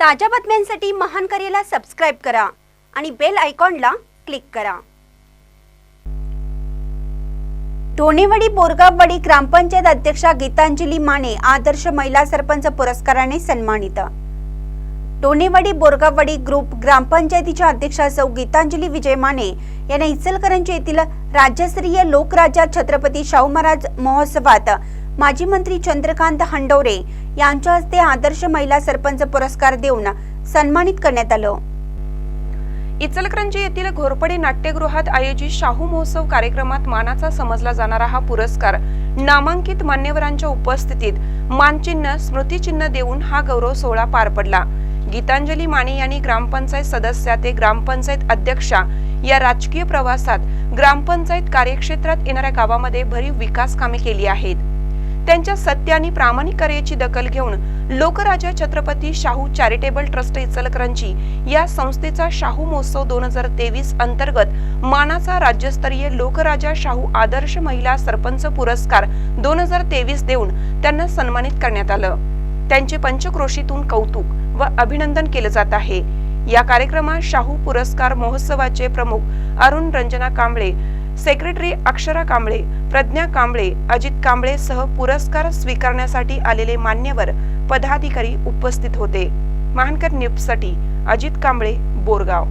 ताज्या बातम्यांसाठी महान करेला सबस्क्राईब करा आणि बेल आयकॉनला क्लिक करा. ढोणेवाडी बोरगाववाडी ग्रामपंचायत अध्यक्षा गीतांजली माने आदर्श महिला सरपंच पुरस्काराने सन्मानित. डोनेवाडी बोरगाववाडी ग्रुप ग्रामपंचायतीच्या अध्यक्षा सौ गीतांजली विजय माने यांना इचलकरंजी येथील राज्यस्तरीय लोकराजा छत्रपती शाहू महाराज महोत्सवात माजी मंत्री चंद्रकांत हंडोरे यांच्या हस्ते आदर्श महिला सरपंच पुरस्कार देऊन सन्मानित करण्यात आलं. इचलकरंजी येथील घोरपडे नाट्यगृहात आयोजित शाहू महोत्सव कार्यक्रमात मानाचा समजला जाणारा हा पुरस्कार नामांकित मान्यवरांच्या उपस्थितीत मानचिन्ह स्मृतिचिन्ह देऊन हा गौरव सोहळा पार पडला. गीतांजली माने यांनी ग्रामपंचायत सदस्या ते ग्रामपंचायत अध्यक्षा या राजकीय प्रवासात ग्रामपंचायत कार्यक्षेत्रात येणाऱ्या गावामध्ये भरीव विकास कामे केली आहेत. त्यांच्या सत्य आणि प्रामाणिक कार्याची दखल घेऊन लोकराजा छत्रपती शाहू चॅरिटेबल ट्रस्ट इचलकरंजी या संस्थेचा शाहू महोत्सव दोन हजार तेवीस अंतर्गत मानाचा राज्यस्तरीय लोकराजा शाहू आदर्श महिला सरपंच पुरस्कार दोन हजार तेवीस देऊन त्यांना सन्मानित करण्यात आलं. त्यांचे पंचक्रोशीतून कौतुक व अभिनंदन केलं जात आहे. या कार्यक्रमात शाहू पुरस्कार महोत्सवाचे प्रमुख अरुण रंजना कांबळे सेक्रेटरी अक्षरा कांबळे प्रज्ञा कांबळे अजित कांबळे सह पुरस्कार स्वीकारण्यासाठी आलेले मान्यवर पदाधिकारी उपस्थित होते. महानकर न्यूजसाठी अजित कांबळे बोरगाव.